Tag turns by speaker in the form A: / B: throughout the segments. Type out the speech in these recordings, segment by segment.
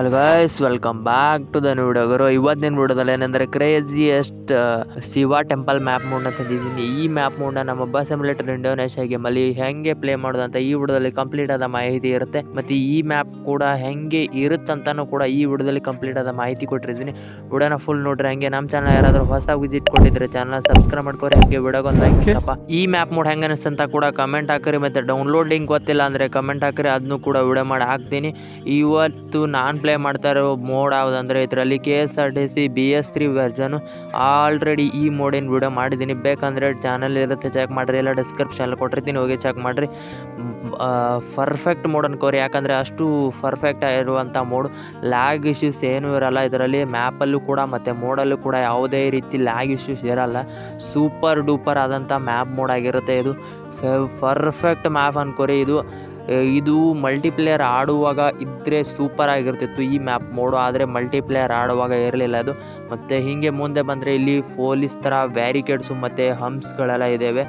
A: Hello guys welcome back to the Guru ಇವತ್ತಿನ ವಿಡಿಯೋದಲ್ಲಿ ಏನಂದರೆ ಕ್ರೇಜಿಯೆಸ್ಟ್ ಶಿವ ಟೆಂಪಲ್ ಮ್ಯಾಪ್ ಮೂಡ್ನ ತಂದಿದ್ದೀನಿ ಈ ಮ್ಯಾಪ್ ಮೂಡ್ನ ನಮ್ಮ ಬಸ್ ಎಮ್ಯುಲೇಟರ್ ಇಂಡೋನೇಷ್ಯಾ ಗೇಮಲ್ಲಿ ಹೆಂಗೆ ಪ್ಲೇ ಮಾಡೋದು ಅಂತ ಈ ವಿಡಿಯೋದಲ್ಲಿ ಕಂಪ್ಲೀಟ್ ಆದ ಮಾಹಿತಿ ಇರುತ್ತೆ. ಮತ್ತು ಈ ಮ್ಯಾಪ್ ಕೂಡ ಹೆಂಗೆ ಇರುತ್ತಂತನೂ ಕೂಡ ಈ ವಿಡಿಯೋದಲ್ಲಿ ಕಂಪ್ಲೀಟ್ ಆದ ಮಾಹಿತಿ ಕೊಟ್ಟಿದ್ದೀನಿ ವಿಡಿಯೋನ ಫುಲ್ ನೋಡ್ರಿ, ಹಂಗೆ ನಮ್ಮ ಚಾನಲ್ ಯಾರಾದರೂ ಹೊಸದಾಗಿ ವಿಸಿಟ್ ಕೊಟ್ಟಿದ್ರೆ ಚಾನಲ್ ಸಬ್ಸ್ಕ್ರೈಬ್ ಮಾಡ್ಕೊರಿ, ಹಂಗೆ ವಿಡಿಯೋಗೊಂದು ಲೈಕ್ ಮಾಡಪ್ಪ ಈ ಮ್ಯಾಪ್ ಮೂಡ್ ಹೆಂಗೆ ಅನಿಸ್ತಂತ ಕೂಡ ಕಮೆಂಟ್ ಹಾಕಿರಿ, ಮತ್ತು ಡೌನ್ಲೋಡ್ ಲಿಂಕ್ ಗೊತ್ತಿಲ್ಲ ಅಂದರೆ ಕಮೆಂಟ್ ಹಾಕಿರಿ ಅದನ್ನು ಕೂಡ ವಿಡಿಯೋ ಮಾಡಿ ಹಾಕ್ತೀನಿ. ಇವತ್ತು ನಾನು ಮಾಡ್ತಾ ಇರೋ ಮೋಡ್ ಯಾವುದಂದರೆ ಇದರಲ್ಲಿ K S R T C B S three version already ಈ ಮೋಡಿನ ವಿಡಿಯೋ ಮಾಡಿದ್ದೀನಿ. ಬೇಕಂದರೆ ಚಾನಲ್ ಇರುತ್ತೆ ಚೆಕ್ ಮಾಡಿರಿ. ಎಲ್ಲ ಡಿಸ್ಕ್ರಿಪ್ಷನಲ್ಲಿ ಕೊಟ್ಟಿರ್ತೀನಿ. ಹೋಗಿ ಚೆಕ್ ಮಾಡಿರಿ. ಪರ್ಫೆಕ್ಟ್ ಮೋಡ್ ಅನ್ಕೋರಿ ಯಾಕಂದರೆ ಅಷ್ಟು ಪರ್ಫೆಕ್ಟ್ ಇರುವಂಥ ಮೋಡ್ ಲ್ಯಾಗ್ ಇಶ್ಯೂಸ್ ಏನೂ ಇರಲ್ಲ. ಇದರಲ್ಲಿ ಮ್ಯಾಪಲ್ಲೂ ಕೂಡ, ಮತ್ತು ಮೋಡಲ್ಲೂ ಕೂಡ ಯಾವುದೇ ರೀತಿ ಲ್ಯಾಗ್ ಇಶ್ಯೂಸ್ ಇರಲ್ಲ. ಸೂಪರ್ ಡೂಪರ್ ಆದಂಥ ಮ್ಯಾಪ್ ಮೋಡ್ ಆಗಿರುತ್ತೆ ಇದು. ಪರ್ಫೆಕ್ಟ್ ಮ್ಯಾಪ್ ಅನ್ಕೋರಿ ಇದು. ಇದು ಮಲ್ಟಿಪ್ಲೇಯರ್ ಆಡುವಾಗ ಇದ್ದರೆ ಸೂಪರ್ ಆಗಿರ್ತಿತ್ತು ಈ ಮ್ಯಾಪ್ ಮೋಡು ಆದರೆ ಮಲ್ಟಿಪ್ಲೇಯರ್ ಆಡುವಾಗ ಇರಲಿಲ್ಲ ಅದು. ಮತ್ತು ಹೀಗೆ ಮುಂದೆ ಬಂದರೆ ಇಲ್ಲಿ ಪೊಲೀಸ್ ಥರ ಬ್ಯಾರಿಕೇಡ್ಸು ಮತ್ತು ಹಂಪ್ಸ್ಗಳೆಲ್ಲ ಇದ್ದಾವೆ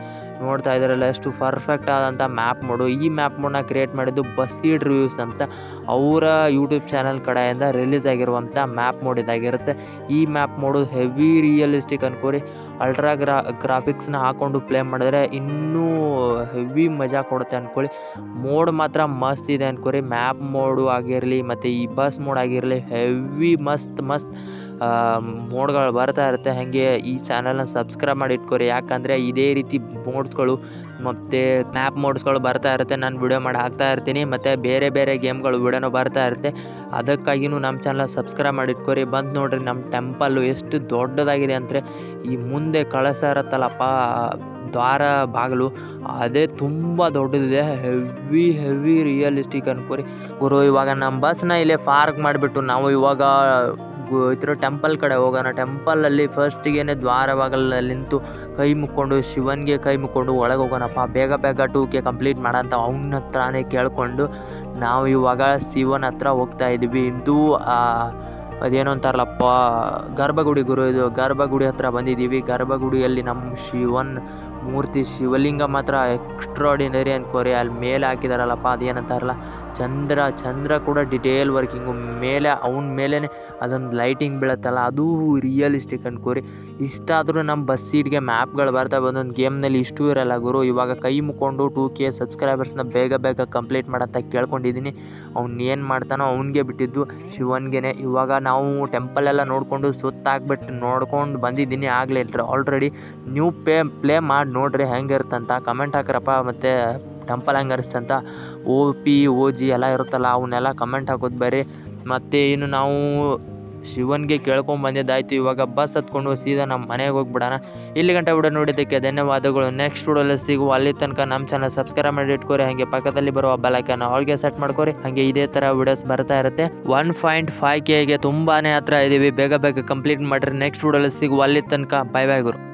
A: ನೋಡ್ತಾ ಇದ್ದಾರಲ್ಲ ಎಷ್ಟು ಪರ್ಫೆಕ್ಟ್ ಆದಂಥ ಮ್ಯಾಪ್ ಮೋಡು ಈ ಮ್ಯಾಪ್ ಮೋಡನ್ನ ಕ್ರಿಯೇಟ್ ಮಾಡಿದ್ದು ಬಸ್ಸೀಡ್ ರಿವ್ಯೂಸ್ ಅಂತ ಅವರ ಯೂಟ್ಯೂಬ್ ಚಾನಲ್ ಕಡೆಯಿಂದ ರಿಲೀಸ್ ಆಗಿರುವಂಥ ಮ್ಯಾಪ್ ಮೋಡ್ ಇದಾಗಿರುತ್ತೆ. ಈ ಮ್ಯಾಪ್ ಮೋಡು ಹೆವಿ ರಿಯಲಿಸ್ಟಿಕ್ ಅನ್ಕೋರಿ. ಅಲ್ಟ್ರಾ ಗ್ರಾ ಗ್ರಾಫಿಕ್ಸ್ನ ಹಾಕ್ಕೊಂಡು ಪ್ಲೇ ಮಾಡಿದ್ರೆ ಇನ್ನೂ ಹೆವಿ ಮಜಾ ಕೊಡುತ್ತೆ ಅಂದ್ಕೊಳ್ಳಿ ಮೋಡ್ ಮಾತ್ರ ಮಸ್ತ್ ಇದೆ ಅನ್ಕೋರಿ. ಮ್ಯಾಪ್ ಮೋಡು ಆಗಿರಲಿ ಮತ್ತು ಈ ಬಸ್ ಮೋಡ್ ಆಗಿರಲಿ ಹೆವಿ ಮಸ್ತ್ ಮಸ್ತ್ ಮೋಡ್ಗಳು ಬರ್ತಾ ಇರುತ್ತೆ. ಹಾಗೆ ಈ ಚಾನಲ್ನ ಸಬ್ಸ್ಕ್ರೈಬ್ ಮಾಡಿ ಇಟ್ಕೊರಿ. ಯಾಕಂದರೆ ಇದೇ ರೀತಿ ಮೋಡ್ಸ್ಗಳು ಮತ್ತು ಮ್ಯಾಪ್ ಮೋಡ್ಸ್ಗಳು ಬರ್ತಾ ಇರುತ್ತೆ. ನಾನು ವಿಡಿಯೋ ಮಾಡಿ ಹಾಕ್ತಾ ಇರ್ತೀನಿ. ಮತ್ತು ಬೇರೆ ಬೇರೆ ಗೇಮ್ಗಳು ವಿಡಿಯೋನೂ ಬರ್ತಾ ಇರುತ್ತೆ. ಅದಕ್ಕಾಗಿಯೂ ನಮ್ಮ ಚಾನಲ್ ಸಬ್ಸ್ಕ್ರೈಬ್ ಮಾಡಿ ಇಟ್ಕೊರಿ. ಬಂದು ನೋಡಿರಿ ನಮ್ಮ ಟೆಂಪಲ್ಲು ಎಷ್ಟು ದೊಡ್ಡದಾಗಿದೆ ಅಂದರೆ ಈ ಮುಂದೆ ಕಳಸ ಇರುತ್ತಲ್ಲಪ್ಪ ದ್ವಾರ, ಬಾಗಿಲು, ಅದೇ ತುಂಬ ದೊಡ್ಡದಿದೆ. ಹೆವಿ ಹೆವಿ ರಿಯಲಿಸ್ಟಿಕ್ ಅನ್ಕೋರಿ. ಗುರು, ಇವಾಗ ನಮ್ಮ ಬಸ್ನ ಇಲ್ಲೇ ಪಾರ್ಕ್ ಮಾಡಿಬಿಟ್ಟು ನಾವು ಇವಾಗ ಇದ್ರ ಟೆಂಪಲ್ ಕಡೆ ಹೋಗೋಣ. ಟೆಂಪಲಲ್ಲಿ ದ್ವಾರ ಬಾಗಿಲಲ್ಲಿ ನಿಂತು ಕೈ ಮುಕ್ಕೊಂಡು ಶಿವನಿಗೆ ಕೈ ಮುಕ್ಕೊಂಡು ಒಳಗೆ ಹೋಗೋಣಪ್ಪ. ಬೇಗ ಬೇಗ ಟೂಕೆ ಕಂಪ್ಲೀಟ್ ಮಾಡಂತ ಅವನ ಹತ್ರನೇ ಕೇಳಿಕೊಂಡು ನಾವು ಇವಾಗ ಶಿವನ ಹತ್ರ ಹೋಗ್ತಾ ಇದ್ದೀವಿ. ಇದು ಅದೇನೋ ಅಂತಾರಲ್ಲಪ್ಪ, ಗರ್ಭಗುಡಿ ಗುರು ಇದು. ಗರ್ಭಗುಡಿ ಹತ್ರ ಬಂದಿದ್ದೀವಿ. ಗರ್ಭಗುಡಿಯಲ್ಲಿ ನಮ್ಮ ಶಿವನ್ ಮೂರ್ತಿ ಶಿವಲಿಂಗ ಮಾತ್ರ ಎಕ್ಸ್ಟ್ರಾಡಿನರಿ ಅಂದ್ಕೋರಿ ಅಲ್ಲಿ ಮೇಲೆ ಹಾಕಿದಾರಲ್ಲಪ್ಪ, ಅದೇನಂತಾರಲ್ಲ ಚಂದ್ರ ಚಂದ್ರ ಕೂಡ ಡಿಟೇಲ್ ವರ್ಕಿಂಗು ಮೇಲೆ ಅವನ ಮೇಲೇ ಅದೊಂದು ಲೈಟಿಂಗ್ ಬೀಳುತ್ತಲ್ಲ, ಅದು ರಿಯಲಿಸ್ಟಿಕ್ ಅನ್ಕೋರಿ. ಇಷ್ಟಾದರೂ ನಮ್ಮ ಬಸ್ ಸೀಟ್ಗೆ ಮ್ಯಾಪ್ಗಳು ಬರ್ತಾ ಬಂದೊಂದು ಗೇಮ್ನಲ್ಲಿ ಇಷ್ಟು ಇರಲ್ಲ ಗುರು. ಇವಾಗ ಕೈ ಮುಕ್ಕೊಂಡು ಟೂ ಕೆ ಸಬ್ಸ್ಕ್ರೈಬರ್ಸ್ನ ಬೇಗ ಬೇಗ ಕಂಪ್ಲೀಟ್ ಮಾಡತ್ತ ಕೇಳ್ಕೊಂಡಿದ್ದೀನಿ ಅವ್ನು ಏನು ಮಾಡ್ತಾನೋ ಅವನಿಗೆ ಬಿಟ್ಟಿದ್ದು ಶಿವನ್ಗೆ ಇವಾಗ ನಾವು ಟೆಂಪಲ್ ಎಲ್ಲ ನೋಡಿಕೊಂಡು ಸುತ್ತಾಕ್ಬಿಟ್ಟು ನೋಡ್ಕೊಂಡು ಬಂದಿದ್ದೀನಿ ಆಗಲೇ ಆಲ್ರೆಡಿ ನೀವು ಪೇ ಪ್ಲೇ ಮಾಡಿ ನೋಡಿರಿ ಹೆಂಗಿರುತ್ತಂತ ಕಮೆಂಟ್ ಹಾಕ್ರಪ್ಪ ಮತ್ತು ಟೆಂಪಲ್ ಹೆಂಗೆ ಅನಿಸ್ತಂತ ಓ ಪಿ ಓ ಜಿ ಎಲ್ಲ ಇರುತ್ತಲ್ಲ, ಅವನ್ನೆಲ್ಲ ಕಮೆಂಟ್ ಹಾಕೋದು ಬರ್ರಿ. ಮತ್ತು ಇನ್ನು ನಾವು ಶಿವನ್ಗೆ ಕೇಳ್ಕೊಂಡು ಬಂದಿದ್ದಾಯ್ತು. ಇವಾಗ ಬಸ್ ಹತ್ಕೊಂಡು ಸೀದಾ ನಮ್ಮ ಮನೆಗೆ ಹೋಗ್ಬಿಡೋಣ. ಇಲ್ಲಿ ಗಂಟೆ ವಿಡಿಯೋ ನೋಡಿದ್ದಕ್ಕೆ ಧನ್ಯವಾದಗಳು. ನೆಕ್ಸ್ಟ್ ವಿಡಿಯೋಲ್ಲಿ ಸಿಗುವ ಅಲ್ಲಿ ತನಕ ನಮ್ಮ ಚಾನಲ್ ಸಬ್ಸ್ಕ್ರೈಬ್ ಮಾಡಿ ಇಟ್ಕೋರಿ. ಹಾಗೆ ಪಕ್ಕದಲ್ಲಿ ಬರುವ ಬೆಲೈಕನ್ನ ಆಲ್ಗೆ ಸೆಟ್ ಮಾಡ್ಕೋರಿ. ಹಾಗೆ ಇದೇ ಥರ ವಿಡಿಯೋಸ್ ಬರ್ತಾ ಇರುತ್ತೆ. ಒನ್ ಪಾಯಿಂಟ್ ಫೈವ್ ಕೆಗೆ ತುಂಬಾ ಹತ್ರ ಇದ್ದೀವಿ ಬೇಗ ಬೇಗ ಕಂಪ್ಲೀಟ್ ಮಾಡಿರಿ. ನೆಕ್ಸ್ಟ್ ವಿಡಿಯೋಲ್ಲಿ ಸಿಗುವ ಅಲ್ಲಿ ತನಕ. Bye bye guru.